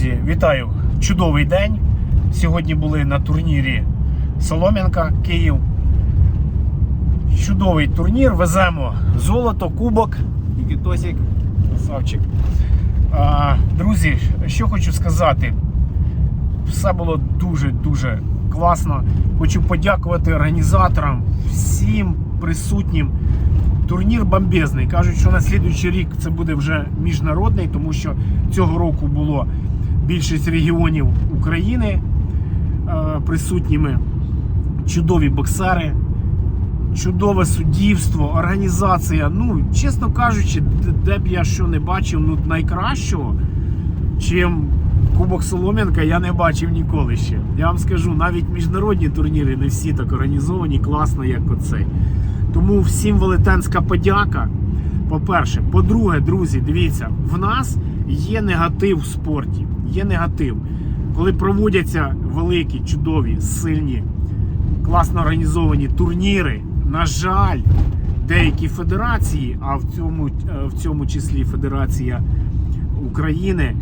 друзі, вітаю! Чудовий день. Сьогодні були на турнірі Солом'янка, Київ. Чудовий турнір. Веземо золото, кубок. І Тосік, красавчик. А, друзі, що хочу сказати. Все було дуже-дуже класно. Хочу подякувати організаторам, всім присутнім. Турнір бомбезний. Кажуть, що на слідуючий рік це буде вже міжнародний, тому що цього року було більшість регіонів України е, присутніми. Чудові боксери, чудове суддівство, організація. Ну, чесно кажучи, де б я що не бачив, ну найкращого, чим Кубок Солом'янка, я не бачив ніколи ще. Я вам скажу, навіть міжнародні турніри не всі так організовані, класно, як оцей. Тому всім велетенська подяка. По-перше, по-друге, друзі, дивіться, в нас є негатив в спорті. Є негатив. Коли проводяться великі, чудові, сильні, класно організовані турніри, на жаль, деякі федерації, а в цьому, е, в цьому числі Федерація України,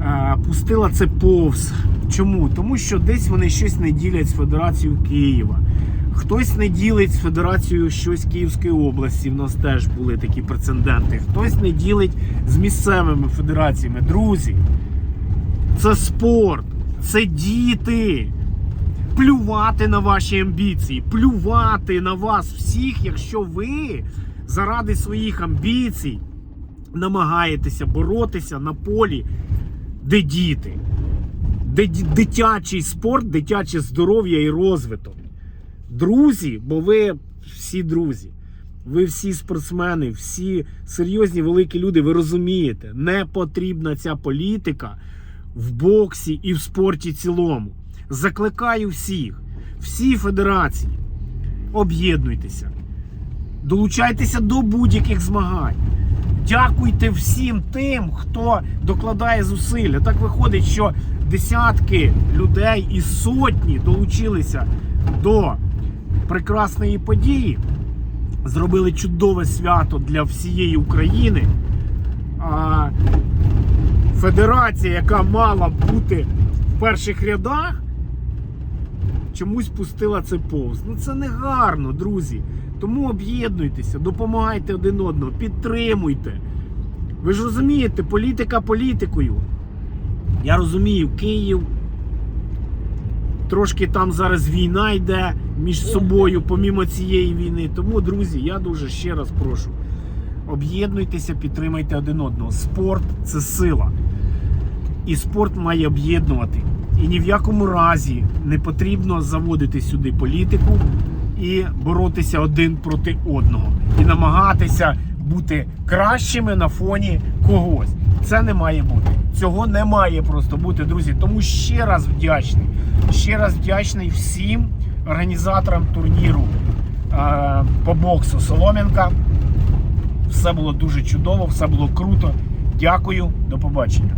е, пустила це повз. Чому? Тому що десь вони щось не ділять з Федерацією Києва. Хтось не ділить з Федерацією щось Київської області. В нас теж були такі прецеденти. Хтось не ділить з місцевими федераціями. Друзі, це спорт, це діти. Плювати на ваші амбіції, плювати на вас всіх, якщо ви заради своїх амбіцій намагаєтеся боротися на полі, де діти, де дитячий спорт, дитяче здоров'я і розвиток. Друзі, бо ви всі друзі, ви всі спортсмени, всі серйозні великі люди, ви розумієте, не потрібна ця політика в боксі і в спорті цілому. Закликаю всіх, всі федерації, об'єднуйтеся, долучайтеся до будь-яких змагань. Дякуйте всім тим, хто докладає зусилля. Так виходить, що десятки людей і сотні долучилися до прекрасної події, зробили чудове свято для всієї України. Федерація, яка мала бути в перших рядах, чомусь пустила це повз. Ну це не гарно, друзі. Тому об'єднуйтеся, допомагайте один одного, підтримуйте. Ви ж розумієте, політика політикою. Я розумію, Київ. Трошки там зараз війна йде між собою, помімо цієї війни. Тому, друзі, я дуже ще раз прошу. Об'єднуйтеся, підтримайте один одного. Спорт це сила. І спорт має об'єднувати. І ні в якому разі не потрібно заводити сюди політику і боротися один проти одного. І намагатися бути кращими на фоні когось. Це не має бути. Цього не має просто бути, друзі. Тому ще раз вдячний. Ще раз вдячний всім організаторам турніру е, по боксу Солом'янка. Все було дуже чудово, все було круто. Дякую, до побачення.